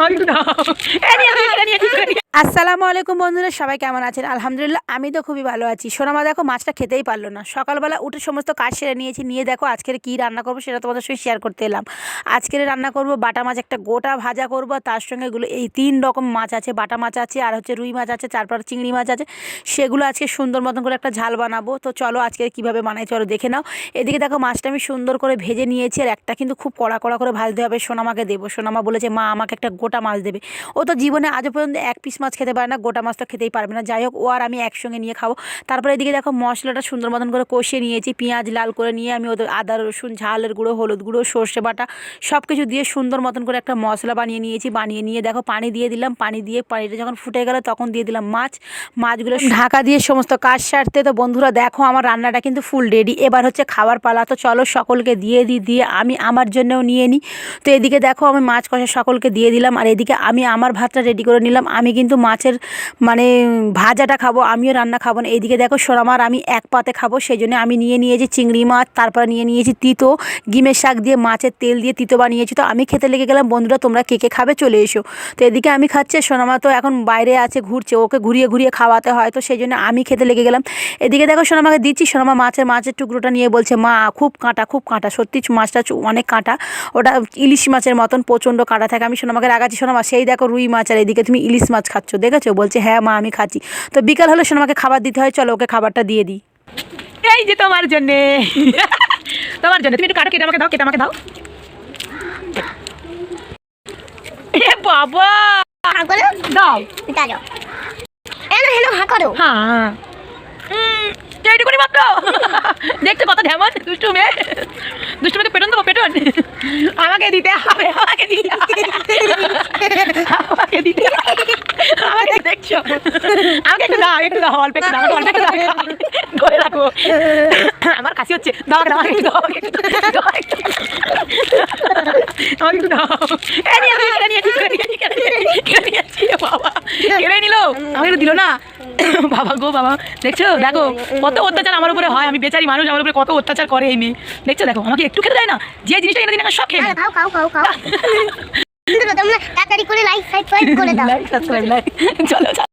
আমাকে একটু দাও আসসালামু আলাইকুম বন্ধুরা, সবাই কেমন আছেন? আলহামদুলিল্লাহ, আমি তো খুবই ভালো আছি। সোনামা দেখো মাছটা খেতেই পারল না। সকালবেলা উঠে সমস্ত কাজ সেরে নিয়েছি, নিয়ে দেখো আজকের কী রান্না করব সেটা তোমাদের সঙ্গে শেয়ার করতে এলাম। আজকের রান্না করব বাটা মাছ, একটা গোটা ভাজা করব, তার সঙ্গে এগুলো, এই তিন রকম মাছ আছে, বাটা মাছ আছে, আর হচ্ছে রুই মাছ আছে তারপর চিংড়ি মাছ আছে, সেগুলো আজকে সুন্দর মতন করে একটা ঝাল বানাবো। তো চলো আজকে কীভাবে বানাই চলো দেখে নাও। এদিকে দেখো মাছটা আমি সুন্দর করে ভেজে নিয়েছি, আর একটা কিন্তু খুব কড়া কড়া করে ভাজতে হবে সোনামাকে দেবো। সোনামা বলেছে, মা, আমাকে একটা গোটা মাছ দেবে। ও তো জীবনে আজও পর্যন্ত এক পিস মাছ খেতে পারে না গোটা মাছ তো খেতেই পারবে না। যাই হোক ও আর আমি একসঙ্গে নিয়ে খাব। তারপরে এদিকে দেখো মশলাটা সুন্দর মতন করে কষিয়ে নিয়েছি। পেঁয়াজ লাল করে নিয়ে আমি ওদের আদা রসুন ঝালের গুঁড়ো হলুদ গুঁড়ো সর্ষে বাটা সব কিছু দিয়ে সুন্দর মতন করে একটা মশলা বানিয়ে নিয়েছি বানিয়ে নিয়ে দেখো পানি দিয়ে দিলাম। পানি দিয়ে পানিটা যখন ফুটে গেল তখন দিয়ে দিলাম মাছ। মাছগুলো ঢাকা দিয়ে সমস্ত কাজ সারতে তো বন্ধুরা দেখো আমার রান্নাটা কিন্তু ফুল রেডি। এবার হচ্ছে খাবার পালা। তো চলো সকলকে দিয়ে দিই দিয়ে আমি আমার জন্যও নিয়ে নিই তো এদিকে দেখো আমি মাছ কষা সকলকে দিয়ে দিলাম। আর এদিকে আমি আমার ভাতটা রেডি করে নিলাম। আমি কিন্তু মাছের মানে ভাজাটা খাব, আমিও রান্না খাব না। এইদিকে দেখো সোনামার আমি এক পাতে খাব সেই জন্য আমি নিয়ে নিয়েছি চিংড়ি মাছ, তারপরে নিয়ে নিয়েছি তিতো, গিমের শাক দিয়ে মাছের তেল দিয়ে তিতো বানিয়েছি। তো আমি খেতে লেগে গেলাম, বন্ধুরা, তোমরা কে কে খাবে চলে এসো। তো এদিকে আমি খাচ্ছি সোনামা তো এখন বাইরে আছে, ঘুরছে, ওকে ঘুরিয়ে ঘুরিয়ে খাওয়াতে হয়, তো সেই জন্য আমি খেতে লেগে গেলাম। এদিকে দেখো সোনামাকে দিচ্ছি সোনামা মাছের মাছের টুকরোটা নিয়ে বলছে, মা, খুব কাঁটা খুব কাঁটা, সত্যি মাছটা অনেক কাঁটা। ওটা ইলিশ মাছের মতন প্রচণ্ড কাঁটা থাকে। আমি সোনামাকে রাগাচ্ছি সোনামা সেই দেখো রুই মাছ, আর এদিকে তুমি ইলিশ মাছ দেখেছ? বলছে হ্যাঁ মা আমি খাচ্ছি। তো বিকাল হলে সোনামাকে খাবার দিতে হয় চলো ওকে খাবারটা দিয়ে দিই। এই যে তোমার জন্যে। তোমার জন্য। তুমি একটু কাটো কেটে আমাকে দাও কেটে আমাকে দাও। এ বাবা! দাও। দাঁড়ো এলো হেলো করো। হ্যাঁ এইটুকুনি মাত্র। দেখতে কত ঢেমন দুষ্টু মেয়ে। দুষ্টু মেয়েকে পেটন দেবো পেটন। আমাকে দিতে হবে আমাকে দিতে হবে। আমাকে দিতে হবে। আমাকে একটু দাও একটু দাও অল্প একটু দাও অল্প একটু দাও ধরে রাখো আমার কাশি হচ্ছে দাও দাও একটু দাও একটু দাও আমাকে একটু দাও এই নিয়ে এ বাবা না বাবা গো বাবা দেখছ দেখো কত অত্যাচার আমার উপরে হয় আমি বেচারি মানুষ আমার উপরে কত অত্যাচার করে এই দেখছ দেখো আমাকে একটু খেতে দেয় না যে জিনিসটা এনে দিন সব খেয়ে তোমরা তাড়াতাড়ি করে লাইক সাবস্ক্রাইব করে দাও। লাইক সাবস্ক্রাইব লাইক চলো।